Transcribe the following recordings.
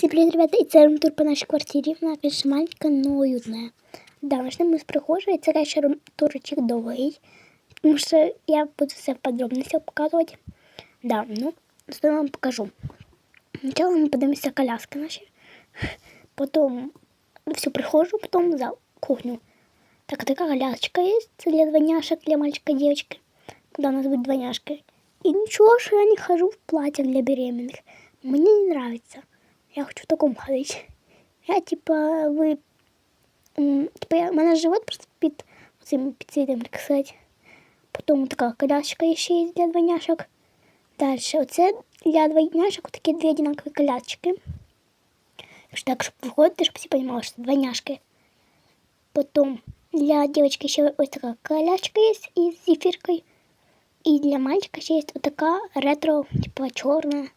Всем привет, ребята, и це тур по нашей квартире. Вона, конечно, маленька, но уютная. Да, начнем мы с прихожей. Це, конечно, турчик довгий, потому что я буду все в подробностях показывать. Да, ну, что я вам покажу. Сначала мы поднимемся коляски наши, потом всю прихожу, потом зал, кухню. Так, такая колясочка есть для двойняшек, для мальчика и девочки, куда у нас будет двойняшки. И ничего, что я не хожу в платьях для беременных. Мне не нравится Я хочу в таком ходить. Я типа вы. м, Типа я, у мене живот просто під цим підсвітом, так сказати. Потім така колясочка ще є для двойняшок. Далі, оце для двойняшок такі дві одинакові колясочки. Що так, щоб виходити, щоб всі розуміли, що це двойняшки. Потім для дівчинки ще ось така колясочка є із зефіркою. І для мальчика ще є ось така ретро, типа чорна.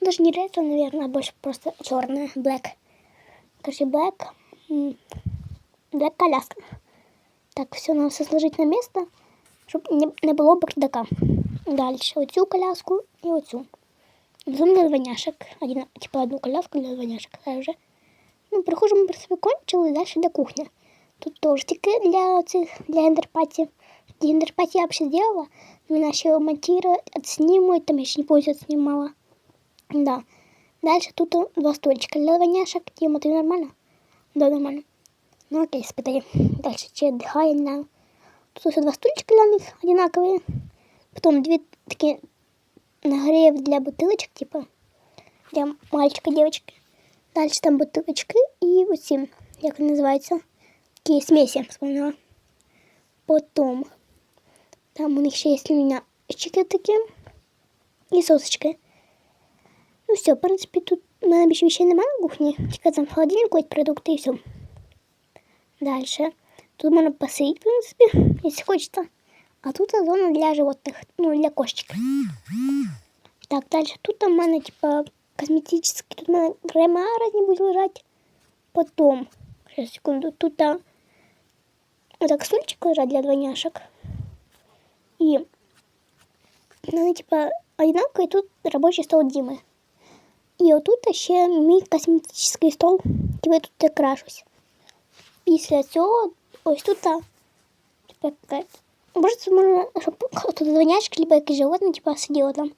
Даже не ретро, наверное, а больше просто черная, black. Короче, black. Black коляска. Так, все надо все сложить на место, чтобы не, не было бардака. Дальше оцю коляску и оцю. Зум для двойняшек. Один, типа одну коляску для двойняшек. А вже. Ну, прихожу ми про себе кончили, дальше для кухни. Тут тільки для цих, для гендерпаті. Гендерпаті я вообще сделала. Меня еще монтировать, отснимать, там я еще не помню, отснимала. Да. Дальше тут два стульчика для двойняшек. Дима, ты нормально? Да, нормально. Ну окей, спитай. Дальше че отдыхай, не знаю. Тут еще два стульчика для них одинаковые. Потом две такие нагрев для бутылочек, типа. Для мальчика, девочки. Дальше там бутылочки и вот эти, как они называются, такие смеси, вспомнила. Потом там у них еще есть льняшечки такие и сосочки Ну все, в принципі, тут у мене більше вещей немає на кухні. Тільки там в холодильнику есть продукти і все. Дальше. Тут можна посидіти, в принципі, якщо хочеться. А тут зона для животных, ну, для кошечек. Так, дальше. Тут у мене, типа, косметический, тут у мене крема разні будуть лежать. Потом, сейчас, секунду, тут а, вот так стульчик лежать для двойняшек. И, ну, типа, одинаковый тут рабочий стол Димы. І отут ще мій косметичний стол, який я тут я крашусь. Після цього ось тут та, типа якась. Може, це можна, щоб тут двойняшки, либо якесь животне, типа сиділо там.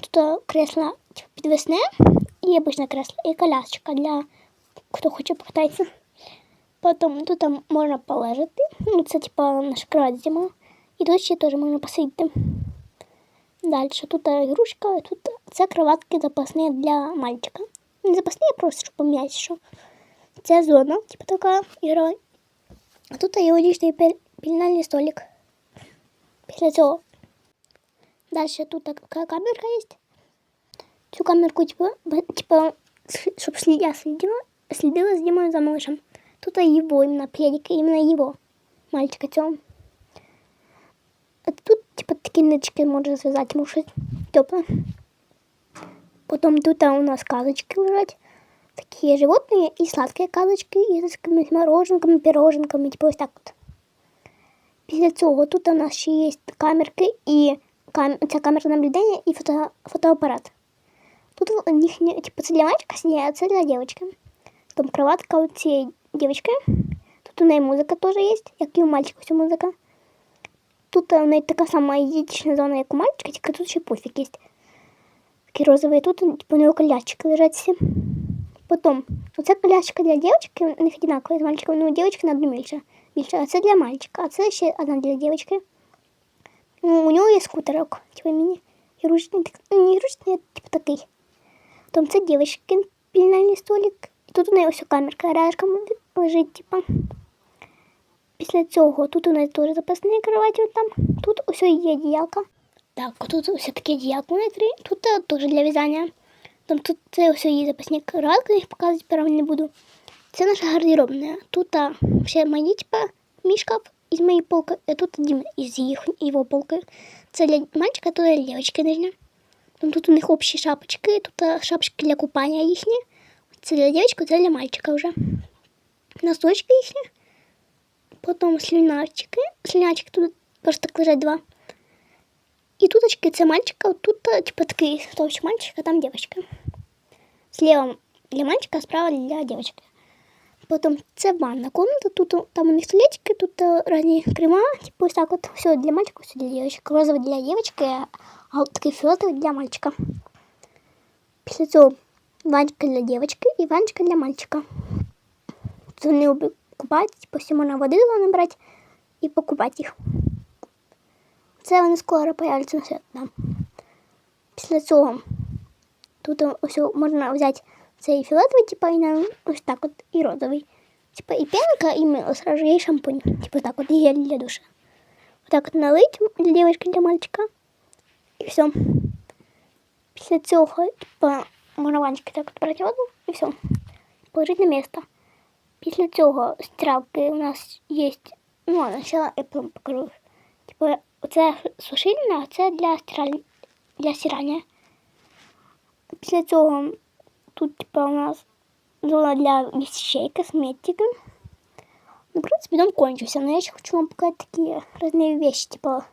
Тут кресло типа, підвесне і обичне кресло, і колясочка для хто хоче покататися. Потім тут там можна полежати. Ну, це типа наша кровать зима. І тут ще теж можна посидіти. Дальше тут игрушка, тут це кроватки запасні для мальчика. Не запасні, а просто щоб пом'яти, що. Це зона, типу така ігрова. А тут є одічний пільнальний столик. Після цього. Дальше тут така камерка є. Цю камерку, типу, типу щоб я следила, следила за Димой за малышем. Тут его именно пледик, именно его, мальчика цього. А тут, типа, такі ниточки можна зв'язати, може тепло. Потом тут у нас казочки лежать. Такие животные и сладкие казочки, и з такими мороженками, пироженками, типа ось так от. Після цього тут у нас ще є камерки і кам... ця камера наблюдення і фото... фотоапарат. Тут у них, типа, це для мальчика сидять, а це для дівчинки. Там кроватка у цієї дівчинки. Тут у неї музика теж є, як і у мальчика вся музика. Тут у неї така сама ідентична зона, як у мальчика, тільки тут ще пуфік є. Такий розовий, тут типу, у нього колясчики лежать всі. Потім, оце колясочка для дівчинки, у них одинакові з мальчиком, ну у дівчинки на одну більше. більше. А це для мальчика, а це ще одна для дівчинки. Ну, у нього є скутерок, типу міні. Ігрушний, ну, не ігрушний, а типу такий. Потім це дівчинки пільнальний столик. І тут у неї ось камерка рядом лежить, типу. Після цього тут у нас теж запасні кроваті там. Тут усе є одіялка. Так, тут все такі одіялка внутрі. Тут теж для в'язання. Там тут це все є запасні кроватки, їх показувати прямо не буду. Це наша гардеробна. Тут а, все мої типа мій шкаф із моєї полки, а тут Дім із їх, його полки. Це для мальчика, тут для дівчинки нижня. Там тут у них общі шапочки, тут шапочки для купання їхні. Це для дівчинки, це для мальчика вже. Носочки їхні. Потом слюнявчики. Слюнявчики тут просто так лежать два. И туточки це мальчика, тут типа такий товщ мальчик, а там девочка. Слева для мальчика, а справа для девочки. Потом це ванна комната, тут о, там у них туалетики, тут э, разные крема, типа вот так вот. Все для мальчика, все для девочек. Розовый для девочки, а вот такий фиолетовый для мальчика. Після цього ванночка для девочки і ванночка для мальчика. Тут вони обі купаються, типу всі можна води набрати і покупати їх. Це вони скоро появляться на світ. Да. Після цього тут ось можна взяти цей фіолетовий, типа, і на ось так от, і розовий. Типа і пенка, і мило сразу, і шампунь. Типа так от, і гель для душа. Вот так от налить для девочки, для мальчика. І все. Після цього, типа, можна ванчики так от брати воду, і все. Положити на місце. Після цього стиралки у нас є, ну, ладно, ще я потім покажу. Типа, оце сушильна, а це для стирання. Для стирання. Після цього тут, типа, у нас зона для вещей, косметики. Ну, в принципе, дом кончился, но я еще хочу вам показать такие разные вещи, типа,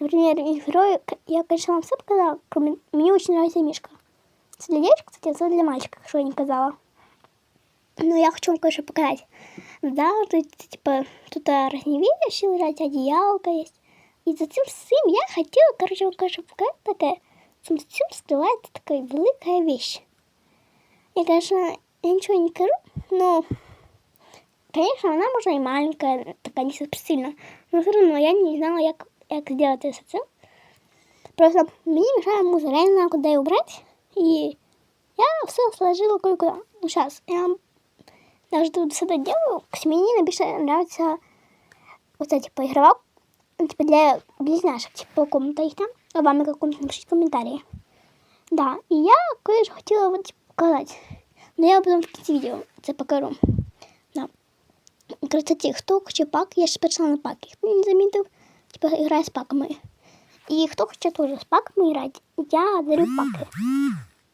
например, из героя, я, конечно, вам все показала, кроме, мне очень нравится Мишка. Это для девочек, кстати, это для мальчика, что я не сказала. Но я хочу вам, конечно, показать. Да, тут, типа, тут разные вещи лежать, одеялка есть. И за цим всім я хотела, короче, вам, конечно, показать такая, за цим скрывается такая великая вещь. Я, конечно, я ничего не скажу, но, конечно, она, может, и маленькая, такая не супер сильно, но все равно я не знала, як, як сделать это все. Просто мне мешала музыка, я не знала, куда ее убрать, и я все сложила кое-куда. Ну, сейчас, я даже тут все это делаю, мне напишет, нравится вот эти типа, игровая, ну, типа, для близняшек, типа, комната их там, а вам каком-то напишите комментарии. Да, и я кое-что хотела вот, типа, показати. Ну я потім в кінці відео це покажу. Да. Кстати, хто хоче пак, я ж почала на паки. Хто не замітив, типа грає з паками. І хто хоче теж з паками грати, я дарю паки.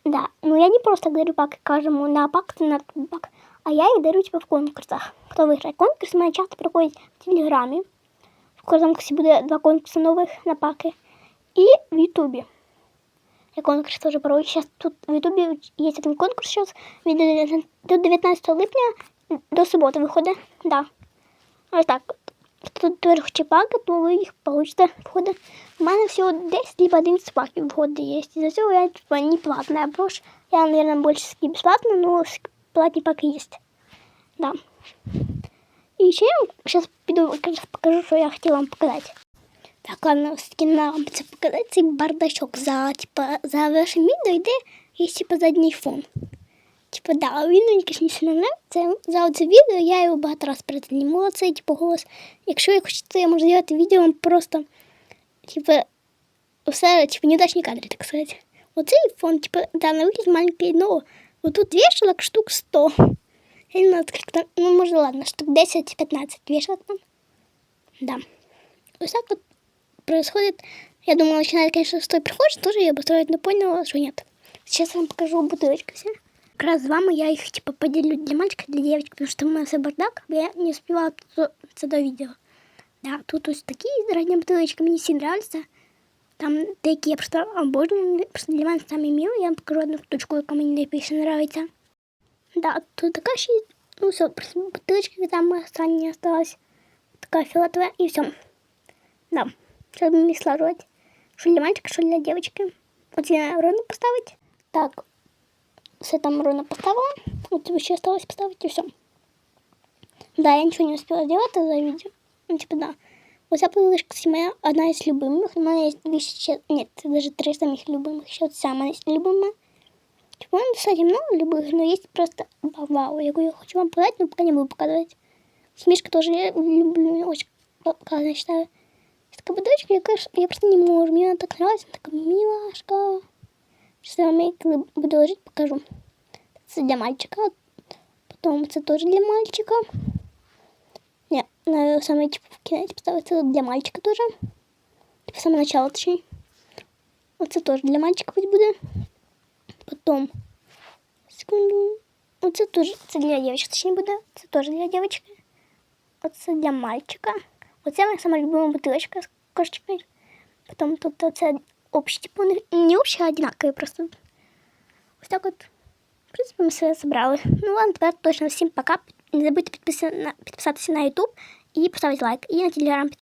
Да, ну я не просто дарю паки, кажемо, на пак це на пак, А я їх дарю типа в конкурсах. Хто виграє конкурс, у часто проходять в Телеграмі. В конкурсі буде два конкурси нових на паки. І в Ютубі. Я конкурс тоже проводить. Сейчас тут в Ютубе есть один конкурс сейчас. До 19 липня до суботи виходить. Да. Ось так. Тут тверх чіпаки, то ви їх получите входи. У мене всього 10 либо 11 паків входи є. За цього я типа не платная. Прош. Я, наверное, больше бесплатно, но платный пак есть. Да. И еще я сейчас пойду покажу, что я хотела вам показать. Так, ладно, все-таки нам це показати цей бардачок за, типа, за вашим відео йде є, типа, задній фон. Типа, да, він мені, звісно, не нравиться. За це відео я його багато раз перезнімала, цей, голос. Якщо я хочу, то я можу зробити відео вам просто, типа, все, типа, неудачні кадри, так сказати. Оцей фон, типа, да, на вигляд маленький, но вот тут вешалок штук 100. Я не знаю, как там, ну, может, ладно, штук 10-15 вешалок там. Да. Ось так вот происходит. Я думала, начинает, конечно, с той прихожей, тоже я построить, но поняла, что нет. Сейчас я вам покажу бутылочку все. Как раз с вами я их типа поделю для мальчика, для девочки, потому что меня все бардак, я не успевала это до видео. Да, тут ось такие дорогие бутылочки, мне все нравятся. Там такие просто обожнюю, просто для меня самые милые. Я вам покажу одну штучку, яка мені найбільше нравится. Да, тут такая ще, ну все, просто бутылочка, там остання осталась. Такая фиолетовая, и все. Да. Будем их сложить. Что для мальчика, что для девочки. Вот я ровно поставить. Так, все там ровно поставила. Вот еще осталось поставить и все. Да, я ничего не успела сделать за видео. Ну, типа, да. Вот эта пылышка моя одна из любимых. У меня есть 200, нет, даже три самых любимых. Еще вот самая любимая. У меня достаточно много любых, но есть просто вау. Я говорю, я хочу вам показать, но пока не буду показывать. Смешка тоже я люблю, очень классно считаю. Такая дочка, я, конечно, я просто не могу. Мне она так нравится, она такая милашка. Сейчас я вам коли буду ложить, покажу. Це для мальчика. Потом это тоже для мальчика. Не, на самое типа в кінець поставити це для мальчика тоже. Типа самое начало, точнее. Вот это тоже для мальчика пусть будет. Потом. Секунду. Вот это тоже це для девочки, точнее буде. Це тоже для девочки. Оце для мальчика. Оце моя сама любима бутилочка з кошечкою. Потім тут оце общі, типу, не общі, а одинакові просто. Ось так от принципі, ми все забрали. Ну ладно, тепер точно всім пока. Не забудьте підписатися на, підписатися на YouTube і поставити лайк. І на телеграм